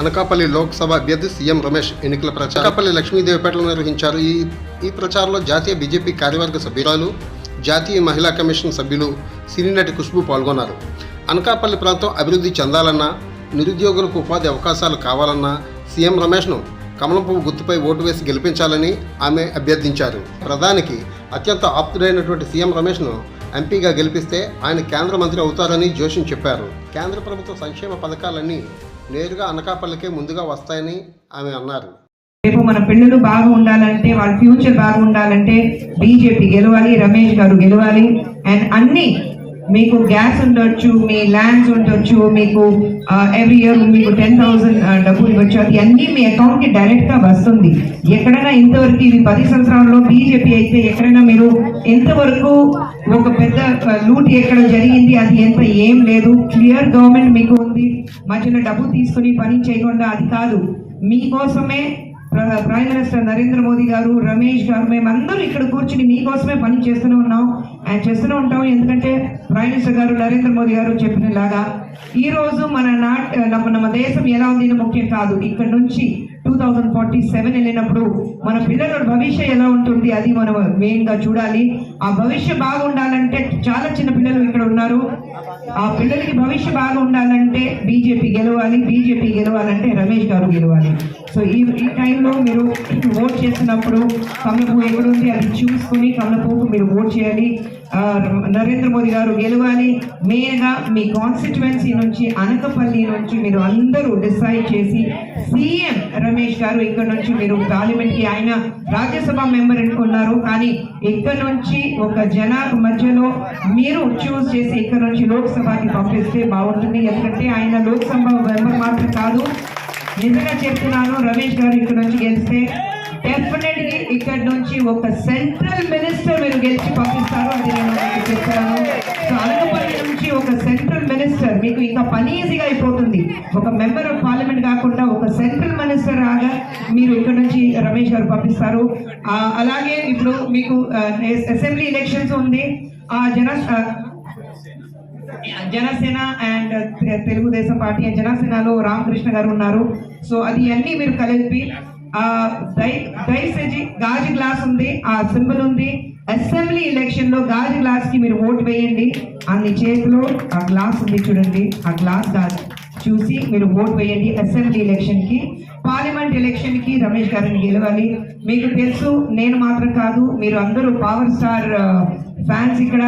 అనకాపల్లి లోక్సభ అభ్యర్థి సీఎం రమేష్ ఎన్నికల ప్రచారం. అనకాపల్లి లక్ష్మీదేవిపేటలో నిర్వహించారు. ఈ ఈ ప్రచారంలో జాతీయ బీజేపీ కార్యవర్గ సభ్యురాలు జాతీయ మహిళా కమిషన్ సభ్యులు సినీ నటి ఖుష్బు పాల్గొన్నారు. అనకాపల్లి ప్రాంతం అభివృద్ధి చెందాలన్నా నిరుద్యోగులకు ఉపాధి అవకాశాలు కావాలన్నా సీఎం రమేష్ను కమలంపువ్వు గుర్తుపై ఓటు వేసి గెలిపించాలని ఆమె అభ్యర్థించారు. ప్రధానికి అత్యంత ఆప్తుడైనటువంటి సీఎం రమేష్ను ఎంపీగా గెలిపిస్తే ఆయన కేంద్ర మంత్రి అవుతారని జోషిన్ చెప్పారు. కేంద్ర ప్రభుత్వ సంక్షేమ పథకాలన్నీ నేరుగా అనకాపల్లికే ముందుగా వస్తాయని ఆమె అన్నారు. రేపు మన పిల్లలు బాగా ఉండాలంటే వాళ్ళ ఫ్యూచర్ బాగా ఉండాలంటే బీజేపీ గెలవాలి రమేష్ గారు గెలవాలి అండ్ అన్ని మీకు గ్యాస్ ఉండొచ్చు మీ ల్యాండ్స్ ఉండొచ్చు మీకు ఎవ్రీ ఇయర్ మీకు టెన్ థౌసండ్ డబ్బులు ఇవ్వచ్చు. అది అన్నీ మీ అకౌంట్కి డైరెక్ట్గా వస్తుంది. ఎక్కడైనా ఇంతవరకు ఇది పది సంవత్సరాల్లో బీజేపీ అయితే ఎక్కడైనా మీరు ఎంతవరకు ఒక పెద్ద లూట్ ఎక్కడ జరిగింది అది ఎంత ఏం లేదు. క్లియర్ గవర్నమెంట్ మీకు ఉంది. మధ్యలో డబ్బు తీసుకుని పని చేయకుండా అది కాదు. మీకోసమే ప్రైమ్ మినిస్టర్ నరేంద్ర మోదీ గారు రమేష్ గారు మేమందరూ ఇక్కడ కూర్చుని మీకోసమే పని చేస్తూనే ఉన్నాం. ఆయన చేస్తూనే ఉంటాం. ఎందుకంటే ప్రైమ్ మినిస్టర్ గారు నరేంద్ర మోదీ గారు చెప్పినలాగా ఈరోజు మన నాట్ మన దేశం ఎలా ఉంది ముఖ్యం కాదు. ఇక్కడ నుంచి టూ థౌజండ్ ఫార్టీ సెవెన్ వెళ్ళినప్పుడు మన పిల్లల భవిష్యత్ ఎలా ఉంటుంది అది మనం మెయిన్గా చూడాలి. ఆ భవిష్యత్ బాగుండాలంటే చాలా చిన్న పిల్లలు ఇక్కడ ఉన్నారు. ఆ పిల్లలకి భవిష్యత్ బాగా ఉండాలంటే బీజేపీ గెలవాలి బీజేపీ గెలవాలంటే రమేష్ గారు గెలవాలి. సో ఈ ఈ టైంలో మీరు ఓట్ చేసినప్పుడు కమలపువ్వు ఎక్కడుంది అది చూసుకొని కమలపువ్వుకు మీరు ఓట్ చేయాలి నరేంద్ర మోదీ గారు గెలవాలి. మెయిన్గా మీ కాన్స్టిట్యువెన్సీ నుంచి అనకపల్లి నుంచి మీరు అందరూ డిసైడ్ చేసి సీఎం రమేష్ గారు ఇక్కడ నుంచి మీరు పార్లమెంట్కి ఆయన రాజ్యసభ మెంబర్ ఉన్నారు కానీ ఇక్కడ నుంచి ఒక జన మధ్యలో మీరు చూస్ చేసి ఇక్కడ నుంచి లోక్సభకి పంపిస్తే బాగుంటుంది. ఎందుకంటే ఆయన లోక్సభ మెంబర్ మాత్రం కాదు. నిజంగా చెప్తున్నాను రమేష్ గారు ఇక్కడ నుంచి గెలిస్తే డెఫినెట్లీ ఇక్కడ నుంచి ఒక సెంట్రల్ మినిస్టర్ మీరు గెలిచి పంపిస్తారు అది నేను చెప్తున్నాను చెప్తాను సో అనకపల్లి నుంచి ఒక సెంట్రల్ మినిస్టర్ మీకు ఇంకా పని ఈజీగా అయిపోతుంది. ఒక మెంబర్ ఆఫ్ పార్లమెంట్ కాకుండా ఒక సెంట్రల్ మినిస్టర్ రాగా మీరు ఇక్కడ నుంచి రమేష్ గారు పంపిస్తారు. అలాగే ఇప్పుడు మీకు అసెంబ్లీ ఎలక్షన్స్ ఉంది. ఆ జన జనసేన అండ్ తెలుగుదేశం పార్టీ జనసేనలో రామకృష్ణ గారు ఉన్నారు. సో అది అన్ని మీరు కలిపి ఆ దయచేసి గాజు గ్లాస్ ఉంది ఆ సింబల్ ఉంది. అసెంబ్లీ ఎలక్షన్లో గాజు గ్లాస్కి మీరు ఓటు వేయండి. అన్ని చేతిలో ఆ గ్లాస్ ఉంది చూడండి ఆ గ్లాస్ గాజు చూసి మీరు ఓటు వేయండి అసెంబ్లీ ఎలక్షన్కి పార్లమెంట్ ఎలక్షన్కి రమేష్ గారిని గెలవాలి. మీకు తెలుసు నేను మాత్రం కాదు మీరు అందరూ పవర్ స్టార్ ఫ్యాన్స్ ఇక్కడ.